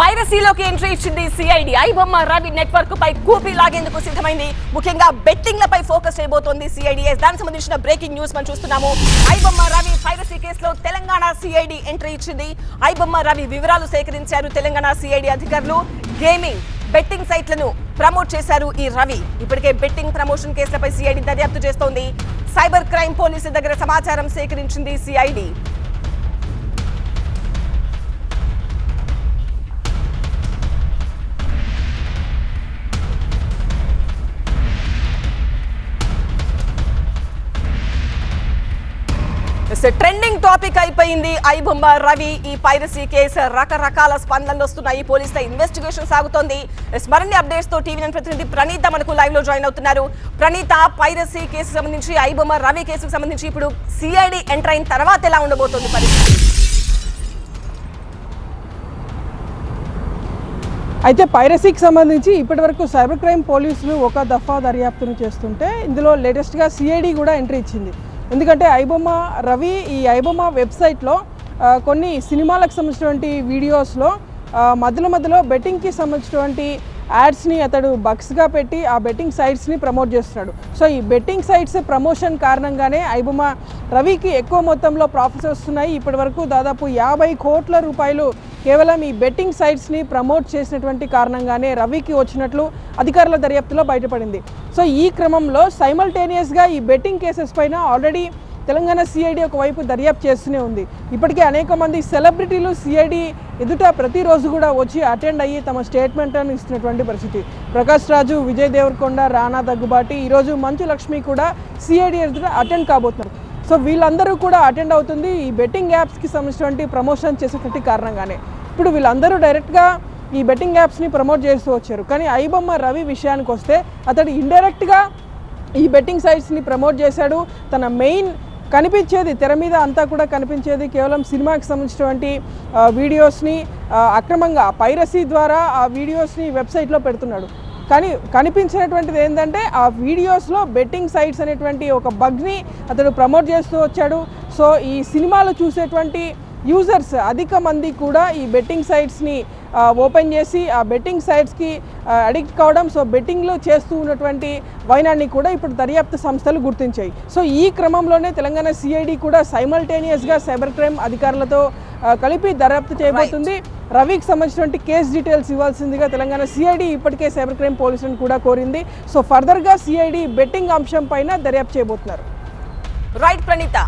పైరసీలోకి entry ఇచ్చింది CID. IBomma Ravi network పై కూపి లాగేందుకు సిద్ధమైంది. ముఖ్యంగా బెట్టింగ్లపై ఫోకస్ చేయబోతోంది సిఐడి. దానికి సంబంధించిన బ్రేకింగ్ న్యూస్ మనం చూస్తున్నాము. ఐబొమ్మ రవి పైరసీ కేసులో తెలంగాణ సిఐడి ఎంట్రీ ఇచ్చింది. ఐబొమ్మ రవి వివరాలు సేకరించారు తెలంగాణ సిఐడి అధికారులు. గేమింగ్ బెట్టింగ్ సైట్లను ప్రమోట్ చేశారు ఈ రవి. ఇప్పటికే బెట్టింగ్ ప్రమోషన్ కేసులపై సిఐడి దర్యాప్తు చేస్తోంది. సైబర్ క్రైమ్ పోలీసుల దగ్గర సమాచారం సేకరించింది సిఐడి. ట్రెండింగ్ టాపిక్ అయిపోయింది. ఐబొమ్మ రవి ఈ పైరసీ కేసు రకరకాల స్పందనలు వస్తున్నాయి. పోలీసుల ఇన్వెస్టిగేషన్ సాగుతోంది. స్మరణి అప్డేట్స్తో టీవీ నైన్ ప్రతినిధి ప్రణీత మనకు లైవ్లో జాయిన్ అవుతున్నారు. ప్రణీత పైరసీ కేసు సంబంధించి ఐబొమ్మ రవి కేసుకు సంబంధించి ఇప్పుడు సిఐడి ఎంటర్ అయిన తర్వాత ఎలా ఉండబోతోంది పరిస్థితి? అయితే పైరసీకి సంబంధించి ఇప్పటివరకు సైబర్ క్రైమ్ పోలీసులు ఒక దఫా దర్యాప్తును చేస్తుంటే ఇందులో లేటెస్ట్గా సిఐడి కూడా ఎంట్రీ ఇచ్చింది. ఎందుకంటే ఐబొమ్మ రవి ఈ ఐబొమ్మ వెబ్సైట్లో కొన్ని సినిమాలకు సంబంధించినటువంటి వీడియోస్లో మధ్యలో మధ్యలో బెట్టింగ్కి సంబంధించినటువంటి యాడ్స్ని అతడు బక్స్గా పెట్టి ఆ బెట్టింగ్ సైట్స్ని ప్రమోట్ చేస్తున్నాడు. సో ఈ బెట్టింగ్ సైట్స్ ప్రమోషన్ కారణంగానే ఐబొమ్మ రవికి ఎక్కువ మొత్తంలో ప్రాఫిట్స్ వస్తున్నాయి. ఇప్పటి వరకు దాదాపు యాభై కోట్ల రూపాయలు కేవలం ఈ బెట్టింగ్ సైట్స్ని ప్రమోట్ చేసినటువంటి కారణంగానే రవికి వచ్చినట్లు అధికారుల దర్యాప్తులో బయటపడింది. సో ఈ క్రమంలో సైమల్టేనియస్గా ఈ బెట్టింగ్ కేసెస్ పైన ఆల్రెడీ తెలంగాణ సిఐడి ఒకవైపు దర్యాప్తు చేస్తూనే ఉంది. ఇప్పటికే అనేక మంది సెలబ్రిటీలు సిఐడి ఎదుట ప్రతిరోజు కూడా వచ్చి అటెండ్ అయ్యి తమ స్టేట్మెంట్ అని ఇస్తున్నటువంటి పరిస్థితి. ప్రకాష్ రాజు విజయ్ దేవరకొండ రానా దగ్గుబాటి ఈరోజు మంచు లక్ష్మి కూడా సిఐడి ఎదుట అటెండ్ కాబోతున్నారు. సో వీళ్ళందరూ కూడా అటెండ్ అవుతుంది. ఈ బెట్టింగ్ యాప్స్కి సంబంధించినటువంటి ప్రమోషన్ చేసేటువంటి కారణంగానే. ఇప్పుడు వీళ్ళందరూ డైరెక్ట్గా ఈ బెట్టింగ్ యాప్స్ని ప్రమోట్ చేస్తూ వచ్చారు. కానీ ఐబొమ్మ రవి విషయానికి వస్తే అతడు ఇండైరెక్ట్గా ఈ బెట్టింగ్ సైట్స్ని ప్రమోట్ చేశాడు. తన మెయిన్ కనిపించేది తెర మీద అంతా కూడా కనిపించేది కేవలం సినిమాకి సంబంధించినటువంటి వీడియోస్ని అక్రమంగా పైరసీ ద్వారా ఆ వీడియోస్ని వెబ్సైట్లో పెడుతున్నాడు. కానీ కనిపించినటువంటిది ఏంటంటే ఆ వీడియోస్లో బెట్టింగ్ సైట్స్ అనేటువంటి ఒక బగ్ని అతడు ప్రమోట్ చేస్తూ వచ్చాడు. సో ఈ సినిమాలు చూసేటువంటి యూజర్స్ అధిక మంది కూడా ఈ బెట్టింగ్ సైట్స్ని ఓపెన్ చేసి ఆ బెట్టింగ్ సైట్స్కి అడిక్ట్ కావడం సో బెట్టింగ్లో చేస్తూ ఉన్నటువంటి వైనాన్ని కూడా ఇప్పుడు దర్యాప్తు సంస్థలు గుర్తించాయి. సో ఈ క్రమంలోనే తెలంగాణ సిఐడి కూడా సైమల్టేనియస్గా సైబర్ క్రైమ్ అధికారులతో కలిపి దర్యాప్తు చేయబోతుంది. రవికి సంబంధించినటువంటి కేసు డీటెయిల్స్ ఇవ్వాల్సిందిగా తెలంగాణ సిఐడి ఇప్పటికే సైబర్ క్రైమ్ పోలీసులను కూడా కోరింది. సో ఫర్దర్గా సిఐడి బెట్టింగ్ అంశం పైన దర్యాప్తు చేయబోతున్నారు. రైట్ ప్రణీత